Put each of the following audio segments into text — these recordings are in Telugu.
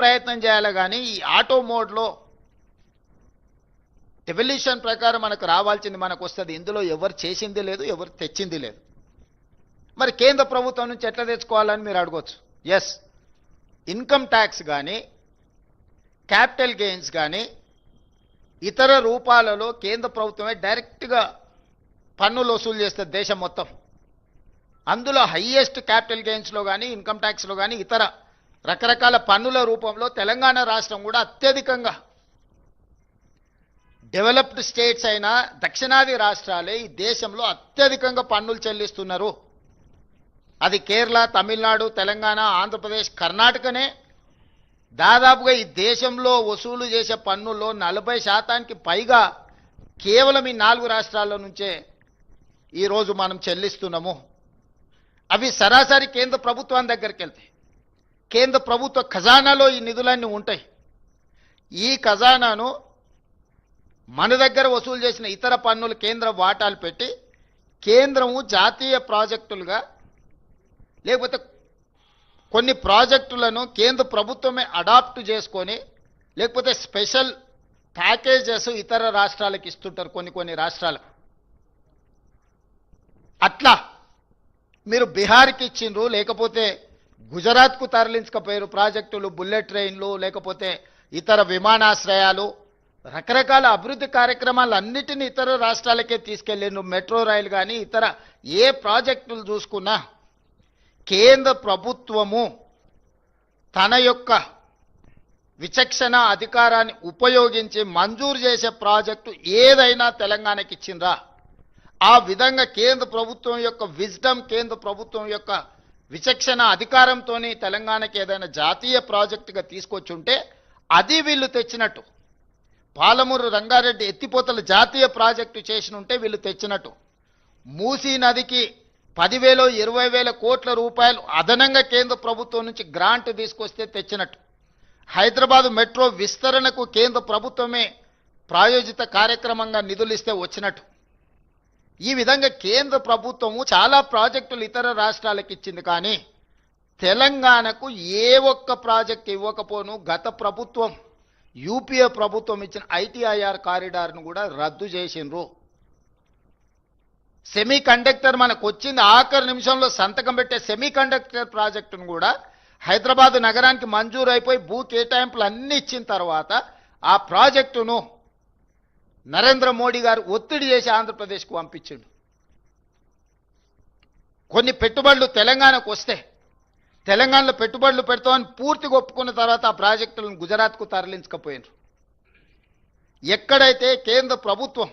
ప్రయత్నం చేయాలి కానీ ఈ ఆటో మోడ్లో డెవల్యూషన్ ప్రకారం మనకు రావాల్సింది మనకు వస్తుంది. ఇందులో ఎవరు చేసింది లేదు ఎవరు తెచ్చింది లేదు. మరి కేంద్ర ప్రభుత్వం నుంచి ఎట్లా తెచ్చుకోవాలని మీరు అడగవచ్చు ఎస్ ఇన్కమ్ ట్యాక్స్ కానీ క్యాపిటల్ గెయిన్స్ కానీ ఇతర రూపాలలో కేంద్ర ప్రభుత్వమే డైరెక్ట్గా పన్నులు వసూలు చేస్తుంది దేశం మొత్తం. అందులో హయ్యెస్ట్ క్యాపిటల్ గెయిన్స్లో కానీ ఇన్కమ్ ట్యాక్స్లో కానీ ఇతర రకరకాల పన్నుల రూపంలో తెలంగాణ రాష్ట్రం కూడా అత్యధికంగా డెవలప్డ్ స్టేట్స్ అయిన దక్షిణాది రాష్ట్రాలే ఈ దేశంలో అత్యధికంగా పన్నులు చెల్లిస్తున్నారు. అది కేరళ తమిళనాడు తెలంగాణ ఆంధ్రప్రదేశ్ కర్ణాటకనే. దాదాపుగా ఈ దేశంలో వసూలు చేసే పన్నుల్లో నలభై శాతానికి పైగా కేవలం ఈ నాలుగు రాష్ట్రాల నుంచే ఈరోజు మనం చెల్లిస్తున్నాము. అవి సరాసరి కేంద్ర ప్రభుత్వం దగ్గరికి వెళ్తాయి కేంద్ర ప్రభుత్వ ఖజానాలో ఈ నిధులన్నీ ఉంటాయి. ఈ ఖజానాను మన దగ్గర వసూలు చేసిన ఇతర పన్నులు కేంద్ర వాటాలు పెట్టి కేంద్రము జాతీయ ప్రాజెక్టులుగా లేకపోతే కొన్ని ప్రాజెక్టులను కేంద్ర ప్రభుత్వమే అడాప్ట్ చేసుకొని లేకపోతే స్పెషల్ ప్యాకేజెస్ ఇతర రాష్ట్రాలకు ఇస్తుంటారు కొన్ని కొన్ని రాష్ట్రాలకు. అట్లా మీరు బీహార్కి ఇచ్చిండ్రు లేకపోతే గుజరాత్కు తరలించకపోయారు ప్రాజెక్టులు బుల్లెట్ ట్రైన్లు లేకపోతే ఇతర విమానాశ్రయాలు రకరకాల అభివృద్ధి కార్యక్రమాలు అన్నిటిని ఇతర రాష్ట్రాలకే తీసుకెళ్ళిండ్రు మెట్రో రైలు కానీ ఇతర ఏ ప్రాజెక్టులు చూసుకున్నా కేంద్ర ప్రభుత్వము తన యొక్క విచక్షణ అధికారాన్ని ఉపయోగించి మంజూరు చేసే ప్రాజెక్టు ఏదైనా తెలంగాణకి ఇచ్చిండ్రా ఆ విధంగా కేంద్ర ప్రభుత్వం యొక్క విజ్డమ్ కేంద్ర ప్రభుత్వం యొక్క విచక్షణ అధికారంతోనే తెలంగాణకి ఏదైనా జాతీయ ప్రాజెక్టుగా తీసుకొచ్చి ఉంటే అది వీళ్ళు తెచ్చినట్టు. పాలమూరు రంగారెడ్డి ఎత్తిపోతల జాతీయ ప్రాజెక్టు చేసిన ఉంటే వీళ్ళు తెచ్చినట్టు. మూసీ నదికి పదివేలు ఇరవై వేల కోట్ల రూపాయలు అదనంగా కేంద్ర ప్రభుత్వం నుంచి గ్రాంట్ తీసుకొస్తే తెచ్చినట్టు. హైదరాబాద్ మెట్రో విస్తరణకు కేంద్ర ప్రభుత్వమే ప్రాయోజిత కార్యక్రమంగా నిధులు ఇస్తే వచ్చినట్టు. ఈ విధంగా కేంద్ర ప్రభుత్వము చాలా ప్రాజెక్టులు ఇతర రాష్ట్రాలకు ఇచ్చింది కానీ తెలంగాణకు ఏ ఒక్క ప్రాజెక్ట్ ఇవ్వకపోను. గత ప్రభుత్వం యూపీఏ ప్రభుత్వం ఇచ్చిన ఐటీఐఆర్ కారిడార్ను కూడా రద్దు చేసిండ్రు. సెమీ కండక్టర్ మనకు వచ్చింది ఆఖరి నిమిషంలో సంతకం పెట్టే సెమీ కండక్టర్ ప్రాజెక్టును కూడా హైదరాబాద్ నగరానికి మంజూరు అయిపోయి భూ కేటాయింపులు అన్ని ఇచ్చిన తర్వాత ఆ ప్రాజెక్టును నరేంద్ర మోడీ గారు ఒత్తిడి చేసి ఆంధ్రప్రదేశ్కు పంపించిండు. కొన్ని పెట్టుబడులు తెలంగాణకు వస్తే తెలంగాణలో పెట్టుబడులు పెడతామని పూర్తిగా ఒప్పుకున్న తర్వాత ఆ ప్రాజెక్టులను గుజరాత్కు తరలించకపోయినారు. ఎక్కడైతే కేంద్ర ప్రభుత్వం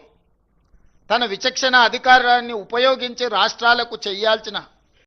తన విచక్షణ అధికారాన్ని ఉపయోగించి రాష్ట్రాలకు చేయాల్సిన